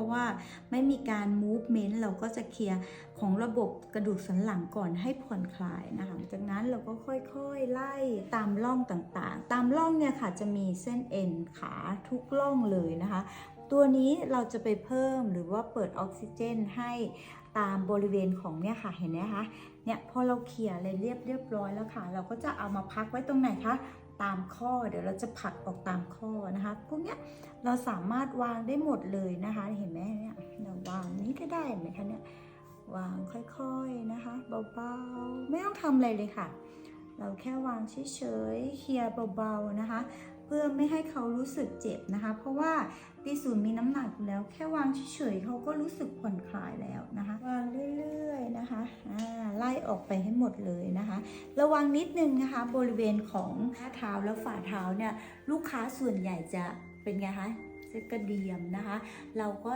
ราะว่าไม่มีการ movement เราก็จะเคลียร์ของระบบกระดูกสันหลังก่อนให้ผ่อนคลายนะคะจากนั้นเราก็ค่อยๆไล่ตามร่องต่างๆ ตามร่องเนี่ยค่ะจะมีเส้นเอ็นขาทุกร่องเลยนะคะ ตัวนี้เราจะไปเพิ่มหรือว่าเปิดออกซิเจนให้ตามบริเวณของเนี่ยค่ะเห็นไหมคะเนี่ยพอเราเขี่ยอะไรเรียบเรียบร้อยแล้วค่ะ เราก็จะเอามาพักไว้ตรงไหนคะตามข้อเดี๋ยวเราจะผลักออกตามข้อนะคะพวกเนี้ยเราสามารถวางได้หมดเลยนะคะเห็นไหมเนี่ยเราวางนี้ก็ได้เห็นไหมคะเนี่ยวางค่อยๆนะคะเบาๆไม่ต้องทำอะไรเลยค่ะ เราแค่วางเฉยๆเคลียร์เบาๆนะคะ เพื่อไม่ให้เขารู้สึกเจ็บนะคะ เพราะว่าปีศูนย์มีน้ำหนักอยู่แล้วแค่วางเฉยๆเขาก็รู้สึกผ่อนคลายแล้วนะคะ วางเรื่อยๆนะคะไล่ออกไปให้หมดเลยนะคะ ระวังนิดนึงนะคะ บริเวณของข้าเท้าและฝ่าเท้าเนี่ยลูกค้าส่วนใหญ่จะเป็นไงคะจะกระเดียมนะคะ เราก็